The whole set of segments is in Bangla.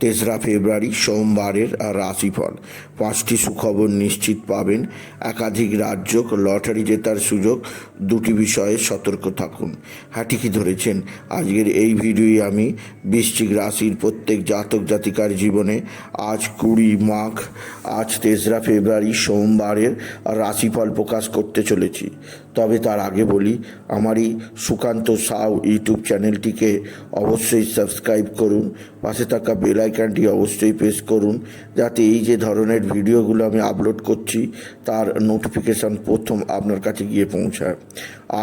তেসরা ফেব্রুয়ারি সোমবারের রাশিফল। পাঁচটি সুখবর নিশ্চিত পাবেন। একাধিক রাজ্য লটারি জেতার সুযোগ। দুটি বিষয়ে সতর্ক থাকুন। হ্যাঁ ঠিকই ধরেছেন? আজকের এই ভিডিওয়ে আমি। বৃশ্চিক রাশির প্রত্যেক জাতক জাতিকার জীবনে আজ কুড়ি মাঘ। আজ তেসরা ফেব্রুয়ারি সোমবারের রাশিফল প্রকাশ করতে চলেছি। তবে তার আগে বলি আমার এই সুকান্ত সাউ ইউটিউব চ্যানেলটিকে অবশ্যই সাবস্ক্রাইব করুন। পাশে থাকা বেল আইকনটি অবশ্যই প্রেস করুন, যাতে এই যে ধরনের ভিডিওগুলো আমি আপলোড করছি, তার নোটিফিকেশান প্রথম আপনার কাছে গিয়ে পৌঁছায়।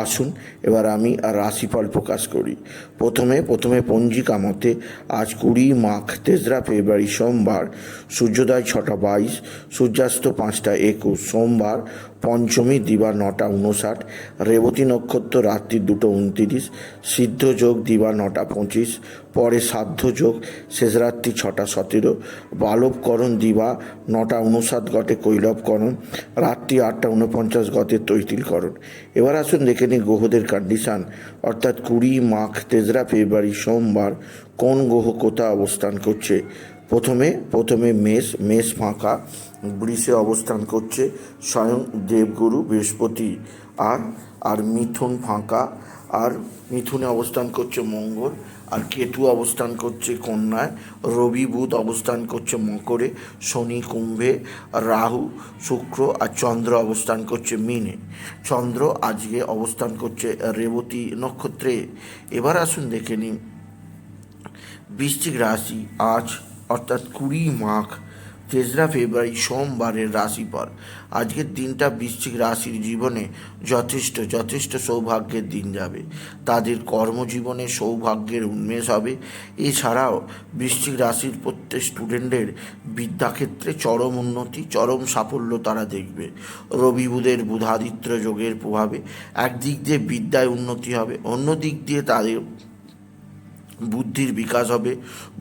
আসুন, এবার আমি আর রাশিফল প্রকাশ করি। প্রথমে প্রথমে পঞ্জিকা মতে, আজ কুড়ি মাঘ, তেসরা ফেব্রুয়ারি, সোমবার, সূর্যোদয় ছটা বাইশ, সূর্যাস্ত পাঁচটা একুশ, সোমবার পঞ্চমী, দিবা নটা উনষাট রেবতী নক্ষত্র রাত্রি দুটো উনতিরিশ সিদ্ধ যোগ, দিবা নটা পঁচিশ, পরে সাধ্য যোগ, শেষ রাত্রি ছটা সতেরো, বালবকরণ, দিবা নটা উনষাট গটে কৈলবকরণ, রাত্রি আটটা উনপঞ্চাশ গতে তৈতিলকরণ। এবার আসুন দেখে নিই গ্রহদের কন্ডিশান অর্থাৎ কুড়ি, মাঘ, তেসরা, ফেব্রুয়ারি, সোমবার কোন গ্রহ কোথায় অবস্থান করছে? প্রথমে প্রথমে মেষ মেষ ফাঁকা, বৃষে অবস্থান করছে স্বয়ং দেবগুরু বৃহস্পতি। আর আর মিথুন ফাঁকা, আর মিথুনে অবস্থান করছে মঙ্গল, আর কেতু অবস্থান করছে কন্যায়, রবি বুধ অবস্থান করছে মকরে, শনি কুম্ভে, রাহু, শুক্র আর চন্দ্র অবস্থান করছে মিনে। চন্দ্র আজকে অবস্থান করছে রেবতী নক্ষত্রে। এবার আসুন দেখে নিন বৃশ্চিক রাশি আজ অর্থাৎ কুড়ি মাঘ, তেসরা ফেব্রুয়ারি সোমবারের রাশিফল। আজকের দিনটা বৃশ্চিক রাশির জীবনে যথেষ্ট যথেষ্ট সৌভাগ্যের দিন যাবে। তাদের কর্মজীবনে সৌভাগ্যের উন্মেষ হবে। এছাড়াও বৃশ্চিক রাশির প্রত্যেক স্টুডেন্টের বিদ্যাক্ষেত্রে চরম উন্নতি, চরম সাফল্য তারা দেখবে। রবি বুধের বুধাদিত্য যোগের প্রভাবে একদিক দিয়ে বিদ্যায় উন্নতি হবে অন্য দিক দিয়ে তাদের বুদ্ধির বিকাশ হবে।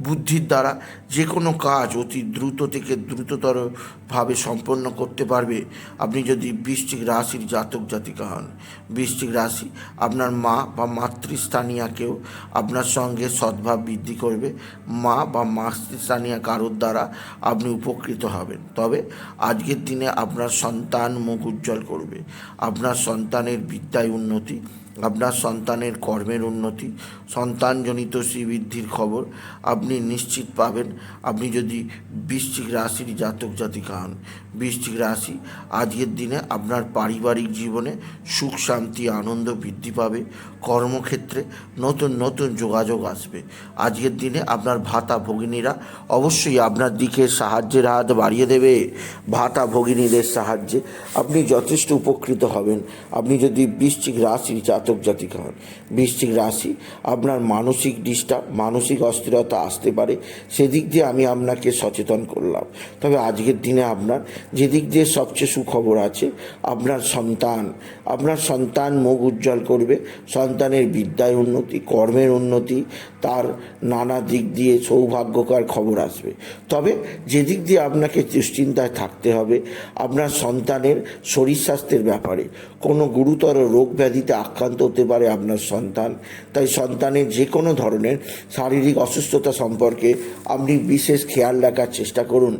বুদ্ধির দ্বারা যে কোনো কাজ অতি দ্রুত থেকে দ্রুততরভাবে সম্পন্ন করতে পারবে। আপনি যদি বৃষ্টিক রাশির জাতক জাতিকা হন বৃষ্টিক রাশি আপনার মা বা মাতৃস্থানীয়াকেও আপনার সঙ্গে সদ্ভাব বৃদ্ধি করবে। মা বা মাতৃস্থানীয় কারোর দ্বারা আপনি উপকৃত হবেন। তবে আজকের দিনে আপনার সন্তান মুখ উজ্জ্বল করবে। আপনার সন্তানের বিদ্যায় উন্নতি আপনার সন্তানের কর্মের উন্নতি, সন্তানজনিত শ্রীবৃদ্ধির খবর আপনি নিশ্চিত পাবেন। আপনি যদি বৃশ্চিক রাশির জাতক জাতিকা হন, বৃশ্চিক রাশি আজকের দিনে আপনার পারিবারিক জীবনে সুখ, শান্তি, আনন্দ বৃদ্ধি পাবে। কর্মক্ষেত্রে নতুন নতুন যোগাযোগ আসবে। আজকের দিনে আপনার ভাতা ভগিনীরা অবশ্যই আপনার দিকে সাহায্যের হাত বাড়িয়ে দেবে। ভাতা ভগিনীদের সাহায্যে আপনি যথেষ্ট উপকৃত হবেন। আপনি যদি বৃশ্চিক রাশির জাতক জাতিকা হন বৃশ্চিক রাশি, আপনার মানসিক ডিস্টার্ব মানসিক অস্থিরতা আসতে পারে। সেদিক দিয়ে আমি আপনাকে সচেতন করলাম। তবে আজকের দিনে আপনার যেদিক দিয়ে সবচেয়ে সুখবর আছে, আপনার সন্তান আপনার সন্তান মুখ উজ্জ্বল করবে, সন্তানের বিদ্যায় উন্নতি, কর্মের উন্নতি, তার নানা দিক দিয়ে সৌভাগ্যকর খবর আসবে। তবে যেদিক দিয়ে আপনাকে দুশ্চিন্তায় থাকতে হবে, আপনার সন্তানের শরীর স্বাস্থ্যের ব্যাপারে, কোনো গুরুতর রোগ ব্যাধিতে আক্রান্ত হতে পারে আপনার সন্তান। তাই সন্তানের যে কোনো ধরনের শারীরিক অসুস্থতা সম্পর্কে আপনি বিশেষ খেয়াল রাখার চেষ্টা করুন।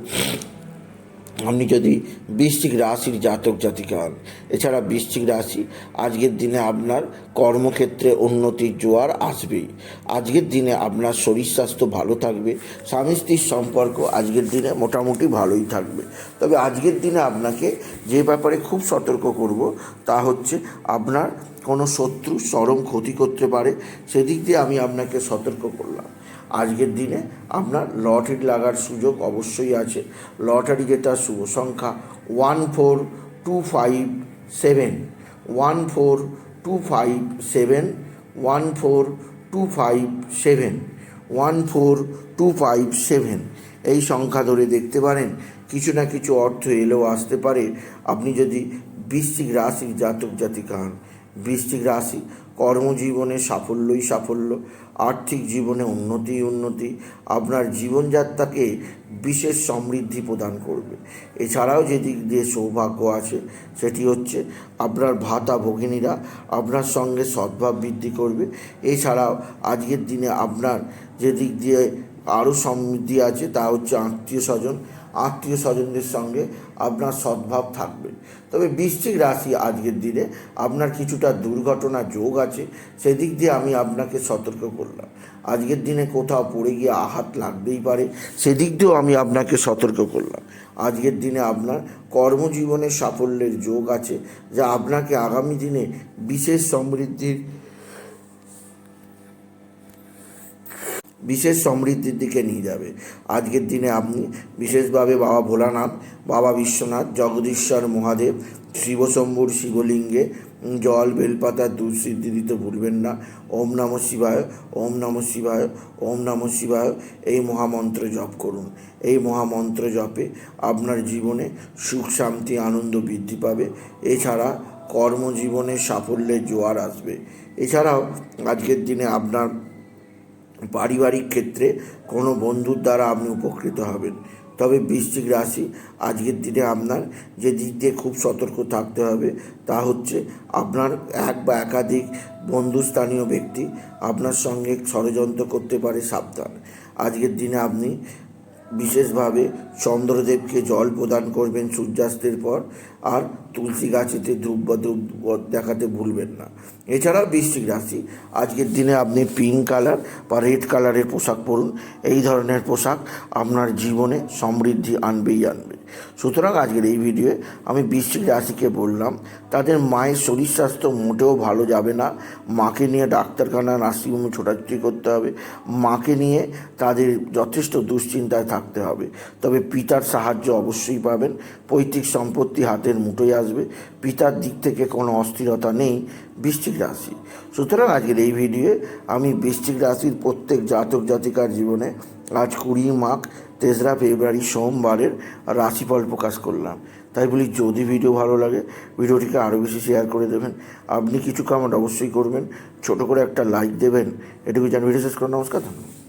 আপনি যদি বৃশ্চিক রাশির জাতক জাতিকা হন, এছাড়া বৃশ্চিক রাশি, আজকের দিনে আপনার কর্মক্ষেত্রে উন্নতির জোয়ার আসবেই। আজকের দিনে আপনার শরীর স্বাস্থ্য ভালো থাকবে, স্বামী স্ত্রীর সম্পর্ক আজকের দিনে মোটামুটি ভালোই থাকবে। তবে আজকের দিনে আপনাকে যে ব্যাপারে খুব সতর্ক করব, তা হচ্ছে আপনার কোনো শত্রু চরম ক্ষতি করতে পারে, সেদিক দিয়ে আমি আপনাকে সতর্ক করলাম। আজকের দিনে আপনার লটারি লাগার সুযোগ অবশ্যই আছে। লটারি যেটা শুভ সংখ্যা one four two five seven. One four two five seven, one four two five seven, one four two five seven. এই সংখ্যা ধরে দেখতে পারেন, কিছু না কিছু অর্থ এলেও আসতে পারে। আপনি যদি বৃশ্চিক রাশির জাতক জাতিকা হন বৃশ্চিক রাশি, কর্মজীবনে সাফল্যই সাফল্য, আর্থিক জীবনে উন্নতি উন্নতি, আপনার জীবনযাত্রাকে বিশেষ সমৃদ্ধি প্রদান করবে। এছাড়াও যে দিক দিয়ে সৌভাগ্য আছে, সেটি হচ্ছে আপনার ভাতা ভগিনীরা আপনার সঙ্গে সদ্ভাব বৃদ্ধি করবে। এছাড়াও আজকের দিনে আপনার যে দিক দিয়ে আরও সমৃদ্ধি আছে, তা হচ্ছে আত্মীয় স্বজন। আত্মীয় স্বজনদের সঙ্গে আপনার সদ্ভাব থাকবে। তবে বৃশ্চিক রাশি আজকের দিনে আপনার কিছুটা দুর্ঘটনা যোগ আছে, সেদিক দিয়ে আমি আপনাকে সতর্ক করলাম। আজকের দিনে কোথাও পড়ে গিয়ে আহাত লাগতেই পারে, সেদিক দিয়েও আমি আপনাকে সতর্ক করলাম। আজকের দিনে আপনার কর্মজীবনের সাফল্যের যোগ আছে, যা আপনাকে আগামী দিনে বিশেষ সমৃদ্ধির বিশেষ সমৃদ্ধির দিকে নিয়ে যাবে। আজকের দিনে আপনি বিশেষভাবে বাবা ভোলানাথ, বাবা বিশ্বনাথ, জগদীশ্বর মহাদেব, শিবশম্ভুর শিবলিঙ্গে, জল, বেলপাতা, দুধ সিদ্ধি দিতে ভুলবেন না। ওম নম শিবায়, ওম নম শিবায়, ওম নম শিবায়। এই মহামন্ত্র জপ করুন। এই মহামন্ত্র জপে আপনার জীবনে সুখ, শান্তি, আনন্দ বৃদ্ধি পাবে। এছাড়া কর্মজীবনে সাফল্যের জোয়ার আসবে। এছাড়াও আজকের দিনে আপনার পারিবারিক ক্ষেত্রে কোনো বন্ধুর দ্বারা আপনি উপকৃত হবেন। তবে বৃশ্চিক রাশি আজকের দিনে আপনার যে দিক দিয়ে খুব সতর্ক থাকতে হবে তা হচ্ছে আপনার এক বা একাধিক বন্ধুস্থানীয় ব্যক্তি আপনার সঙ্গে ষড়যন্ত্র করতে পারে সাবধান। আজকের দিনে আপনি বিশেষভাবে চন্দ্রদেবকে জল প্রদান করবেন সূর্যাস্তের পর, আর তুলসী গাছেতে ধূপ বা ধূপ দেখাতে ভুলবেন না। এছাড়াও বৃশ্চিক রাশি, আজকের দিনে আপনি পিঙ্ক কালার বা রেড কালারের পোশাক পরুন। এই ধরনের পোশাক আপনার জীবনে সমৃদ্ধি আনবেই আনবে। সুতরাং আজকের এই ভিডিওয়ে আমি বৃশ্চিক রাশিকে বললাম, তাদের মায়ের শরীর স্বাস্থ্য মোটেও ভালো যাবে না। মাকে নিয়ে ডাক্তারখানা, নার্সিংহোমে ছোটাছুটি করতে হবে। মাকে নিয়ে তাদের যথেষ্ট দুশ্চিন্তায় থাকতে হবে। তবে পিতার সাহায্য অবশ্যই পাবেন। পৈতৃক সম্পত্তি হাতের মুঠোয় আসবে। পিতার দিক থেকে কোনো অস্থিরতা নেই বৃশ্চিক রাশি। সুতরাং আজকের এই ভিডিওয়ে আমি বৃশ্চিক রাশির প্রত্যেক জাতক জাতিকার জীবনে আজ কুড়ি মাঘ, তেসরা ফেব্রুয়ারি সোমবারের রাশিফল প্রকাশ করলাম। তাই বলি, যদি ভিডিও ভালো লাগে, ভিডিওটিকে আরও বেশি শেয়ার করে দেবেন। আপনি কিছু কমেন্ট অবশ্যই করবেন। ছোট করে একটা লাইক দেবেন। এটুকু জানি ভিডিও শেষ করে নমস্কার, ধন্যবাদ।